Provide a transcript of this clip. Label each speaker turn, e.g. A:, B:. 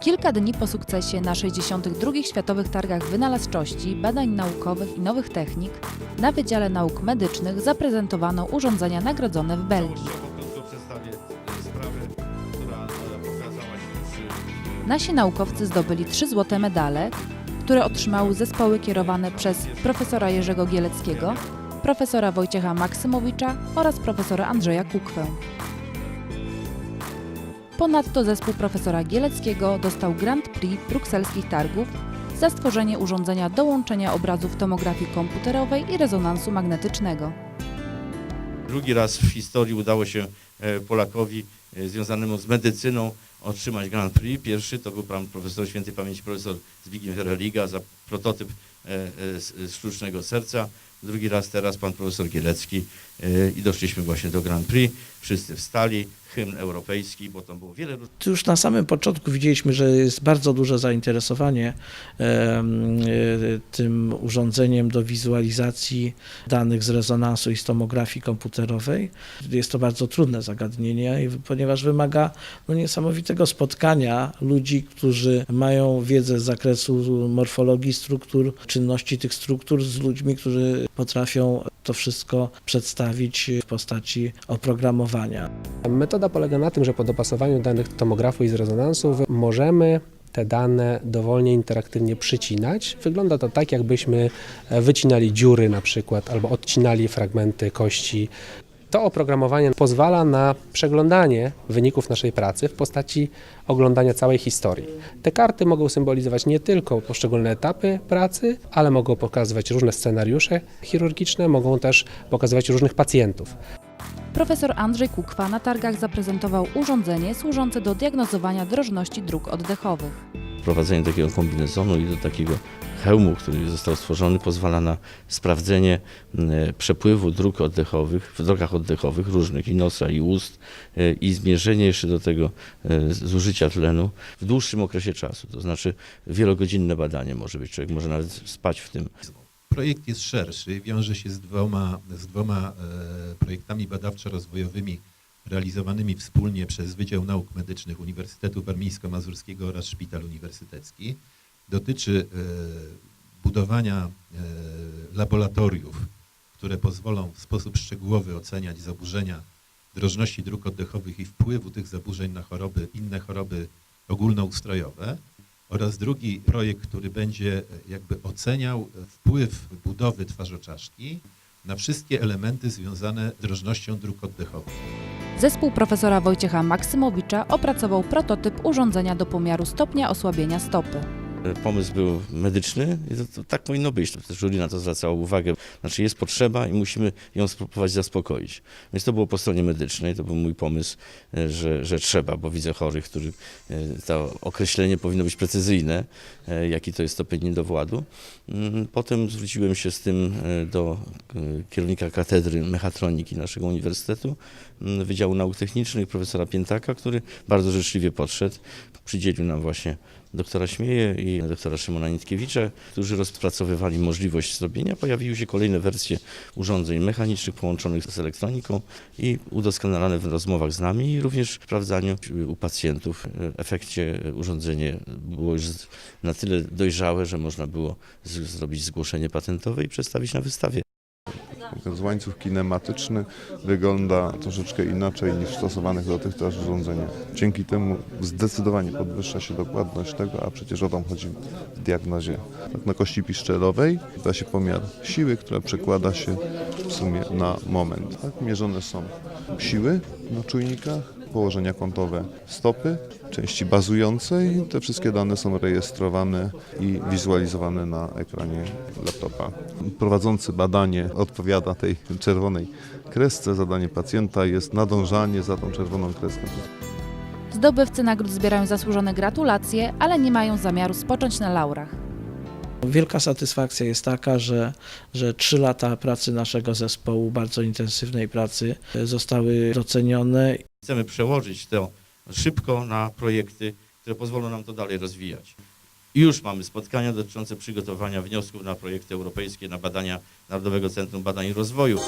A: Kilka dni po sukcesie na 62. Światowych Targach Wynalazczości, Badań Naukowych i Nowych Technik na Wydziale Nauk Medycznych zaprezentowano urządzenia nagrodzone w Belgii.
B: E,
A: Nasi naukowcy zdobyli trzy złote medale, które otrzymały zespoły kierowane przez profesora Jerzego Gieleckiego, profesora Wojciecha Maksymowicza oraz profesora Andrzeja Kukwę. Ponadto zespół profesora Gieleckiego dostał Grand Prix brukselskich targów za stworzenie urządzenia do łączenia obrazów tomografii komputerowej i rezonansu magnetycznego.
B: Drugi raz w historii udało się e, Polakowi e, związanemu z medycyną otrzymać Grand Prix. Pierwszy to był pan profesor świętej pamięci profesor Zbigniew Religa za prototyp e, e, e, sztucznego serca. Drugi raz teraz pan profesor Gielecki i doszliśmy właśnie do Grand Prix. Wszyscy wstali, hymn europejski, bo tam było wiele
C: już na samym początku widzieliśmy, że jest bardzo duże zainteresowanie tym urządzeniem do wizualizacji danych z rezonansu i z tomografii komputerowej. Jest to bardzo trudne zagadnienie, ponieważ wymaga no, niesamowitego spotkania ludzi, którzy mają wiedzę z zakresu morfologii struktur, czynności tych struktur z ludźmi, którzy potrafią to wszystko przedstawić w postaci oprogramowania.
D: Metoda polega na tym, że po dopasowaniu danych tomografu i z rezonansów możemy te dane dowolnie interaktywnie przycinać. Wygląda to tak, jakbyśmy wycinali dziury na przykład albo odcinali fragmenty kości. To oprogramowanie pozwala na przeglądanie wyników naszej pracy w postaci oglądania całej historii. Te karty mogą symbolizować nie tylko poszczególne etapy pracy, ale mogą pokazywać różne scenariusze chirurgiczne, mogą też pokazywać różnych pacjentów.
A: Profesor Andrzej Kukwa na targach zaprezentował urządzenie służące do diagnozowania drożności dróg oddechowych.
B: wprowadzenie takiego kombinezonu i do takiego hełmu, który został stworzony, pozwala na sprawdzenie m, przepływu dróg oddechowych, w drogach oddechowych różnych, i nosa, i ust, e, i zmierzenie jeszcze do tego e, zużycia tlenu w dłuższym okresie czasu. To znaczy wielogodzinne badanie może być, człowiek może nawet spać w tym.
E: Projekt jest szerszy, wiąże się z dwoma, z dwoma e, projektami badawczo-rozwojowymi realizowanymi wspólnie przez Wydział Nauk Medycznych Uniwersytetu Warmińsko-Mazurskiego oraz Szpital Uniwersytecki. Dotyczy e, budowania e, laboratoriów, które pozwolą w sposób szczegółowy oceniać zaburzenia drożności dróg oddechowych i wpływu tych zaburzeń na choroby, inne choroby ogólnoustrojowe oraz drugi projekt, który będzie e, jakby oceniał e, wpływ budowy twarzoczaszki na wszystkie elementy związane z drożnością dróg oddechowych.
A: Zespół profesora Wojciecha Maksymowicza opracował prototyp urządzenia do pomiaru stopnia osłabienia stopy.
B: E, Pomysł był medyczny i to, to tak powinno być. Też jury na to zwracało uwagę. Znaczy jest potrzeba i musimy ją spróbować zaspokoić. Więc to było po stronie medycznej, to był mój pomysł, e, że, że trzeba, bo widzę chorych, których e, to określenie powinno być precyzyjne, jaki to jest stopień niedowładu. Mm, Potem zwróciłem się z tym do kierownika katedry mechatroniki naszego uniwersytetu, mm, Wydziału Nauk Technicznych, profesora Piętaka, który bardzo życzliwie podszedł, przydzielił nam właśnie doktora Śmieje i doktora Szymona Nitkiewicza, którzy rozpracowywali możliwość zrobienia. Pojawiły się kolejne wersje urządzeń mechanicznych połączonych z elektroniką i udoskonalane w rozmowach z nami i również w sprawdzaniu u pacjentów. W efekcie urządzenie było już na tyle dojrzałe, że można było z, zrobić zgłoszenie patentowe i przedstawić na wystawie.
F: Więc łańcuch kinematyczny wygląda troszeczkę inaczej niż w stosowanych dotychczas urządzeniach. Dzięki temu zdecydowanie podwyższa się dokładność tego, a przecież o to chodzi w diagnozie. Na kości piszczelowej da się pomiar siły, która przekłada się w sumie na moment. Tak? Mierzone są siły na czujnikach, położenia kątowe stopy, części bazującej. Te wszystkie dane są rejestrowane i wizualizowane na ekranie laptopa. Prowadzący badanie odpowiada tej czerwonej kresce. Zadanie pacjenta jest nadążanie za tą czerwoną kreską.
A: Zdobywcy nagród zbierają zasłużone gratulacje, ale nie mają zamiaru spocząć na laurach.
C: Wielka satysfakcja jest taka, że, że trzy lata pracy naszego zespołu, bardzo intensywnej pracy, zostały docenione
B: Chcemy przełożyć to szybko na projekty, które pozwolą nam to dalej rozwijać. Już mamy spotkania dotyczące przygotowania wniosków na projekty europejskie, na badania Narodowego Centrum Badań i Rozwoju.